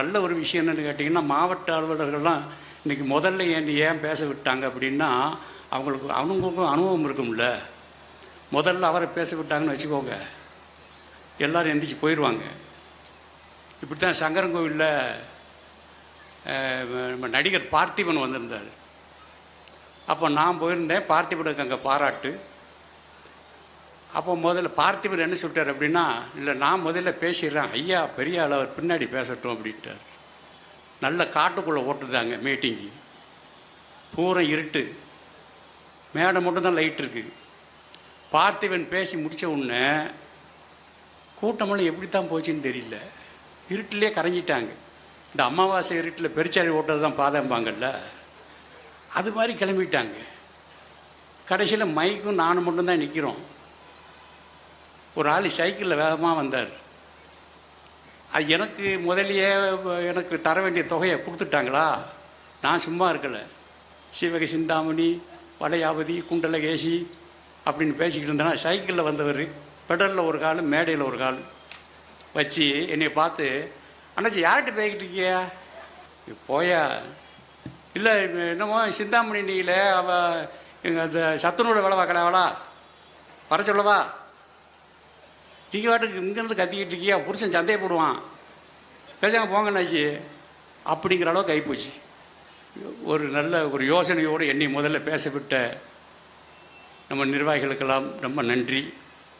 நல்ல ஒரு விஷயம் என்னென்னு கேட்டிங்கன்னா மாவட்ட அலுவலர்கள்லாம் இன்றைக்கி முதல்ல ஏன் ஏன் பேச விட்டாங்க அப்படின்னா அவங்களுக்கு அவங்களுக்கும் அனுபவம் இருக்கும்ல. முதல்ல அவரை பேச விட்டாங்கன்னு வச்சுக்கோங்க. எல்லோரும் எந்திரிச்சு போயிடுவாங்க இப்படி தான் சங்கரன்கோவிலில் நம்ம நடிகர் பார்த்திபன் வந்திருந்தார். அப்போ நான் போயிருந்தேன் பார்த்திபனுக்கு அங்கே பாராட்டு. அப்போ முதல்ல பார்த்திபர் என்ன சொல்லிட்டார் அப்படின்னா இல்லை நான் முதல்ல பேசிடுறேன். ஐயா பெரிய ஆள் அவர் பின்னாடி பேசட்டும் அப்படின்ட்டார். நல்ல காட்டுக்குள்ளே ஓட்டுதாங்க மீட்டிங்கு. பூரா இருட்டு. மேடை மட்டும்தான் லைட் இருக்குது பார்த்திபன் பேசி முடித்த உடனே கூட்டமெல்லாம் எப்படி தான் போச்சுன்னு தெரியல. இருட்டிலே கரைஞ்சிட்டாங்க. இந்த அமாவாசை இருட்டில் பெருச்சாரி ஓட்டுறது தான் பாதம்பாங்கல்ல. அது மாதிரி கிளம்பிட்டாங்க. கடைசியில் மைக்கும் நானும் மட்டும்தான் நிற்கிறோம் ஒரு ஆள் சைக்கிளில் வேகமாக வந்தார். அது எனக்கு முதலியே எனக்கு தர வேண்டிய தொகையை கொடுத்துட்டாங்களா? நான் சும்மா இருக்கலை. சிவக சிந்தாமணி வளையாபதி குண்டலகேசி அப்படின்னு பேசிக்கிட்டு இருந்தேன்னா சைக்கிளில் வந்தவர் பெடலில் ஒரு கால் மேடையில் ஒரு கால் வச்சு என்னை பார்த்து அண்ணாச்சி யார்கிட்ட போய்கிட்டு இருக்கியா போயா. இல்லை என்னமோ சிந்தாமணி நீங்களே அவள் எங்கள் அந்த சத்துணோட வேலை பார்க்கலாவளா வர சொல்லவா? நீங்கள் வாட்டுக்கு இங்கேருந்து கத்திக்கிட்டு இருக்கியா புருஷன் சந்தையை போடுவான். பேசாம போங்கண்ணாச்சி அப்படிங்கிற அளவுக்கு ஆகிப்போச்சு ஒரு நல்ல ஒரு யோசனையோடு என்னை முதல்ல பேச விட்ட நம்ம நிர்வாகிகளுக்கெல்லாம் ரொம்ப நன்றி.